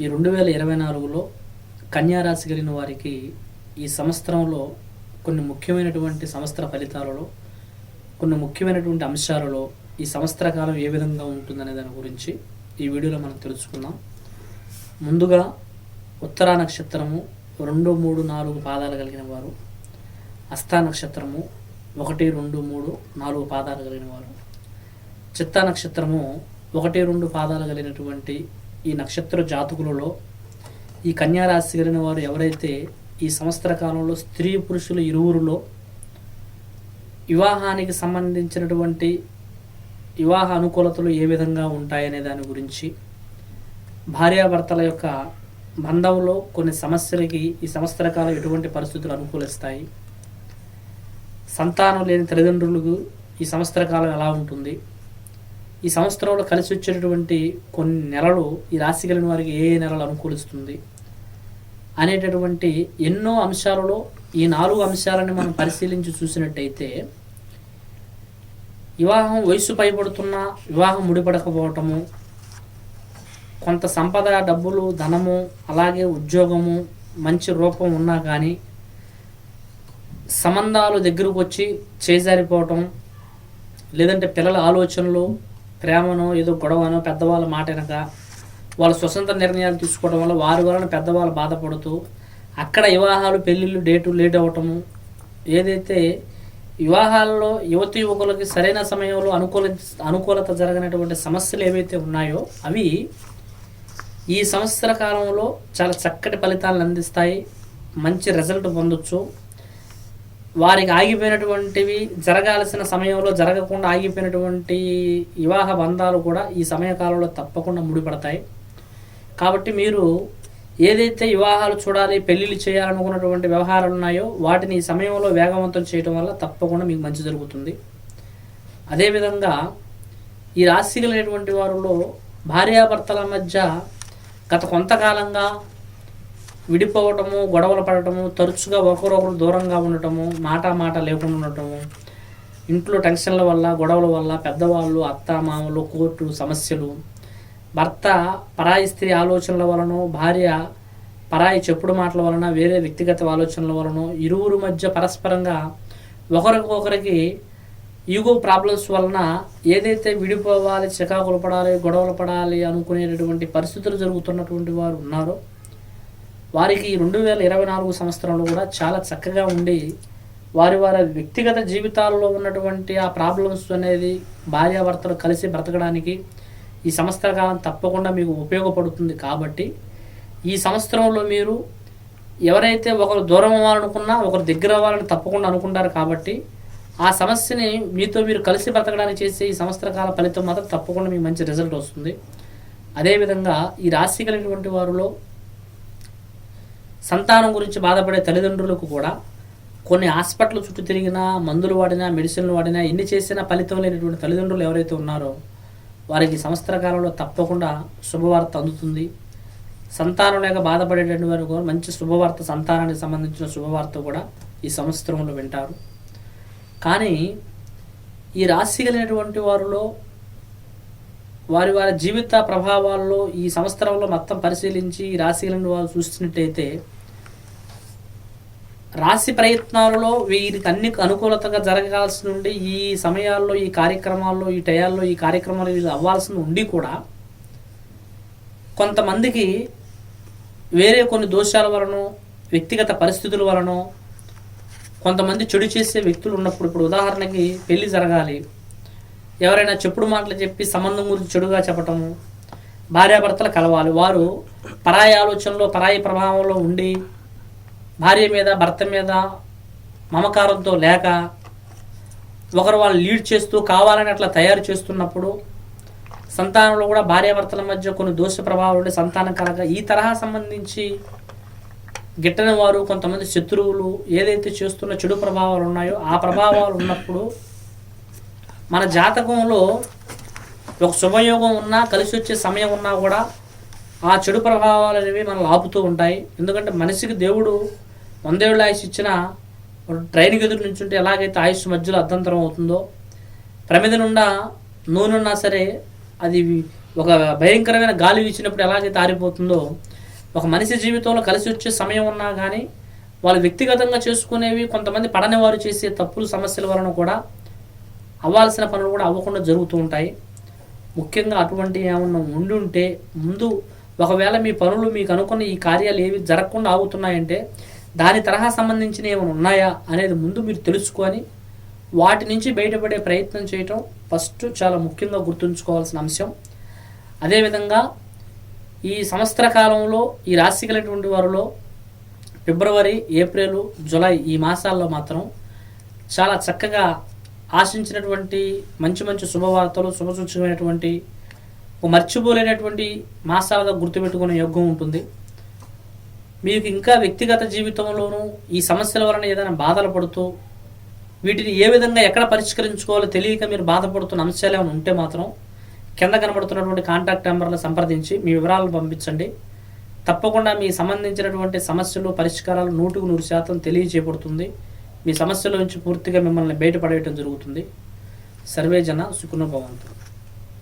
ఈ రెండు వేల ఇరవై నాలుగులో కన్యారాశి కలిగిన వారికి ఈ సంవత్సరంలో కొన్ని ముఖ్యమైనటువంటి సంవత్సర ఫలితాలలో కొన్ని ముఖ్యమైనటువంటి అంశాలలో ఈ సంవత్సర కాలం ఏ విధంగా ఉంటుందనే దాని గురించి ఈ వీడియోలో మనం తెలుసుకుందాం. ముందుగా ఉత్తరా నక్షత్రము రెండు మూడు నాలుగు పాదాలు కలిగిన వారు అస్థా నక్షత్రము ఒకటి రెండు మూడు నాలుగు పాదాలు కలిగిన వారు చిత్తా నక్షత్రము ఒకటి రెండు పాదాలు కలిగినటువంటి ఈ నక్షత్ర జాతకులలో ఈ కన్యారాశి కలిగిన వారు ఎవరైతే ఈ సంవత్సర కాలంలో స్త్రీ పురుషులు ఇరువురులో వివాహానికి సంబంధించినటువంటి వివాహ అనుకూలతలు ఏ విధంగా ఉంటాయనే దాని గురించి భార్యాభర్తల యొక్క బంధంలో కొన్ని సమస్యలకి ఈ సంవత్సర కాలం ఎటువంటి పరిస్థితులు అనుకూలిస్తాయి. సంతానం లేని తల్లిదండ్రులకు ఈ సంవత్సర కాలం ఎలా ఉంటుంది? ఈ సంవత్సరంలో కలిసి వచ్చేటటువంటి కొన్ని నెలలు ఈ రాశి కలిగిన వారికి ఏ ఏ నెలలు అనుకూలిస్తుంది అనేటటువంటి ఎన్నో అంశాలలో ఈ నాలుగు అంశాలను మనం పరిశీలించి చూసినట్టయితే వివాహం వయసు పైబడుతున్న వివాహం ముడిపడకపోవటము కొంత సంపద డబ్బులు ధనము అలాగే ఉద్యోగము మంచి రూపం ఉన్నా కానీ సంబంధాలు దగ్గరకు వచ్చి చేజారిపోవటం లేదంటే పిల్లల ఆలోచనలు ప్రేమనో ఏదో గొడవనో పెద్దవాళ్ళ మాట వెనక వాళ్ళ స్వతంత్ర నిర్ణయాలు తీసుకోవడం వల్ల వారి వలన పెద్దవాళ్ళు బాధపడుతూ అక్కడ వివాహాలు పెళ్ళిళ్ళు డేటు లేట్ అవ్వటము ఏదైతే వివాహాల్లో యువతి యువకులకి సరైన సమయంలో అనుకూల అనుకూలత జరగనటువంటి సమస్యలు ఏవైతే ఉన్నాయో అవి ఈ సంవత్సర కాలంలో చాలా చక్కటి ఫలితాలను అందిస్తాయి మంచి రిజల్ట్ పొందొచ్చు. వారికి ఆగిపోయినటువంటివి జరగాల్సిన సమయంలో జరగకుండా ఆగిపోయినటువంటి వివాహ బంధాలు కూడా ఈ సమయకాలంలో తప్పకుండా ముడిపడతాయి. కాబట్టి మీరు ఏదైతే వివాహాలు చూడాలి పెళ్ళిళ్ళు చేయాలనుకున్నటువంటి వ్యవహారాలు ఉన్నాయో వాటిని ఈ సమయంలో వేగవంతం చేయడం వల్ల తప్పకుండా మీకు మంచి జరుగుతుంది. అదేవిధంగా ఈ రాశి కలిగినటువంటి వారిలో భార్యాభర్తల మధ్య గత కొంతకాలంగా విడిపోవటము గొడవలు పడటము తరచుగా ఒకరొకరు దూరంగా ఉండటము మాట మాట లేకుండా ఉండటము ఇంట్లో టెన్షన్ల వల్ల గొడవల వల్ల పెద్దవాళ్ళు అత్త మామలు కోర్టు సమస్యలు. భర్త పరాయి స్త్రీ ఆలోచనల వలన భార్య పరాయి చెప్పుడు మాటల వలన వేరే వ్యక్తిగత ఆలోచనల వలన ఇరువురు మధ్య పరస్పరంగా ఒకరికొకరికి ఈగో ప్రాబ్లమ్స్ వలన ఏదైతే విడిపోవాలి చికాకులు పడాలి గొడవలు పడాలి అనుకునేటటువంటి పరిస్థితులు జరుగుతున్నటువంటి వారు ఉన్నారో వారికి రెండు వేల ఇరవై నాలుగు సంవత్సరంలో కూడా చాలా చక్కగా ఉండి వారి వారి వ్యక్తిగత జీవితాల్లో ఉన్నటువంటి ఆ ప్రాబ్లమ్స్ అనేది భార్యాభర్తలు కలిసి బ్రతకడానికి ఈ సంవత్సర కాలం తప్పకుండా మీకు ఉపయోగపడుతుంది కాబట్టి ఈ సంవత్సరంలో మీరు ఎవరైతే ఒకరు దూరం అవ్వాలనుకున్నా ఒకరు దగ్గర అవ్వాలని తప్పకుండా అనుకుంటారు కాబట్టి ఆ సమస్యని మీతో మీరు కలిసి బ్రతకడానికి చేసే ఈ సంవత్సర కాల ఫలితం మాత్రం తప్పకుండా మీకు మంచి రిజల్ట్ వస్తుంది. అదేవిధంగా ఈ రాశి కలిగినటువంటి వారిలో సంతానం గురించి బాధపడే తల్లిదండ్రులకు కూడా కొన్ని హాస్పిటల్ చుట్టూ తిరిగినా మందులు వాడినా మెడిసిన్లు వాడినా ఎన్ని చేసినా ఫలితం లేనటువంటి తల్లిదండ్రులు ఎవరైతే ఉన్నారో వారికి సంవత్సర కాలంలో తప్పకుండా శుభవార్త అందుతుంది. సంతానం లేక బాధపడేటువంటి వారు కూడా మంచి శుభవార్త సంతానానికి సంబంధించిన శుభవార్త కూడా ఈ సంవత్సరంలో వింటారు. కానీ ఈ రాశి కలిగినటువంటి వారిలో వారి వారి జీవిత ప్రభావాల్లో ఈ సంవత్సరంలో మొత్తం పరిశీలించి ఈ రాశి కలిగిన వారు చూసినట్టయితే రాశి ప్రయత్నాలలో వీరికి అన్ని అనుకూలతగా జరగాల్సి నుండి ఈ సమయాల్లో ఈ కార్యక్రమాల్లో ఈ టయాల్లో ఈ కార్యక్రమాలు వీళ్ళు అవ్వాల్సి ఉండి కూడా కొంతమందికి వేరే కొన్ని దోషాల వలన వ్యక్తిగత పరిస్థితుల వలన కొంతమంది చెడు చేసే వ్యక్తులు ఉన్నప్పుడు ఇప్పుడు ఉదాహరణకి పెళ్ళి జరగాలి. ఎవరైనా చెప్పుడు మాటలు చెప్పి సంబంధం గురించి చెడుగా చెప్పటము భార్యాభర్తలు కలవాలి. వారు పరాయి ఆలోచనలో పరాయి ప్రభావంలో ఉండి భార్య మీద భర్త మీద మమకారంతో లేక ఒకరు వాళ్ళు లీడ్ చేస్తూ కావాలని అట్లా తయారు చేస్తున్నప్పుడు సంతానంలో కూడా భార్యాభర్తల మధ్య కొన్ని దోష ప్రభావాలు ఉండే సంతానం కలగ. ఈ తరహా సంబంధించి గిట్టని వారు కొంతమంది శత్రువులు ఏదైతే చేస్తున్న చెడు ప్రభావాలు ఉన్నాయో ఆ ప్రభావాలు ఉన్నప్పుడు మన జాతకంలో ఒక శుభయోగం ఉన్నా కలిసి వచ్చే సమయం ఉన్నా కూడా ఆ చెడు ప్రభావాలు అనేవి మనల్ని ఆపుతూ ఉంటాయి. ఎందుకంటే మనిషికి దేవుడు వందేళ్ళ ఆయుష్ ఇచ్చిన ట్రైన్కి ఎదురు నుంచుంటే ఎలాగైతే ఆయుష్ మధ్యలో అర్ధంతరం అవుతుందో ప్రమిద నుండా నూనె ఉన్నా సరే అది ఒక భయంకరమైన గాలి వీచినప్పుడు ఎలాగైతే ఆరిపోతుందో ఒక మనిషి జీవితంలో కలిసి వచ్చే సమయం ఉన్నా కానీ వాళ్ళు వ్యక్తిగతంగా చేసుకునేవి కొంతమంది పడని వారు చేసే తప్పులు సమస్యల వలన కూడా అవ్వాల్సిన పనులు కూడా అవ్వకుండా జరుగుతూ ఉంటాయి. ముఖ్యంగా అటువంటి ఏమన్నా ఉండి ఉంటే ముందు ఒకవేళ మీ పనులు మీకు అనుకున్న ఈ కార్యాలు ఏవి జరగకుండా ఆగుతున్నాయంటే దాని తరహా సంబంధించిన ఏమైనా ఉన్నాయా అనేది ముందు మీరు తెలుసుకొని వాటి నుంచి బయటపడే ప్రయత్నం చేయటం ఫస్ట్ చాలా ముఖ్యంగా గుర్తుంచుకోవాల్సిన అంశం. అదేవిధంగా ఈ సంవత్సర కాలంలో ఈ రాశి కలిగినటువంటి వారిలో ఫిబ్రవరి ఏప్రిల్ జులై ఈ మాసాల్లో మాత్రం చాలా చక్కగా ఆశించినటువంటి మంచి మంచి శుభవార్తలు శుభసూచకమైనటువంటి మర్చిపోలేనటువంటి మాసాలుగా గుర్తుపెట్టుకునే యోగం ఉంటుంది. మీకు ఇంకా వ్యక్తిగత జీవితంలోనూ ఈ సమస్యల వలన ఏదైనా బాధలు పడుతూ వీటిని ఏ విధంగా ఎక్కడ పరిష్కరించుకోవాలో తెలియక మీరు బాధపడుతున్న అంశాలు ఏమైనా ఉంటే మాత్రం కింద కనబడుతున్నటువంటి కాంటాక్ట్ నెంబర్లు సంప్రదించి మీ వివరాలు పంపించండి. తప్పకుండా మీ సంబంధించినటువంటి సమస్యలు పరిష్కారాలు నూటికి నూరు శాతం తెలియచేయబడుతుంది మీ సమస్యల నుంచి పూర్తిగా మిమ్మల్ని బయటపడేయటం జరుగుతుంది. సర్వేజన జన సుఖనుభవంతు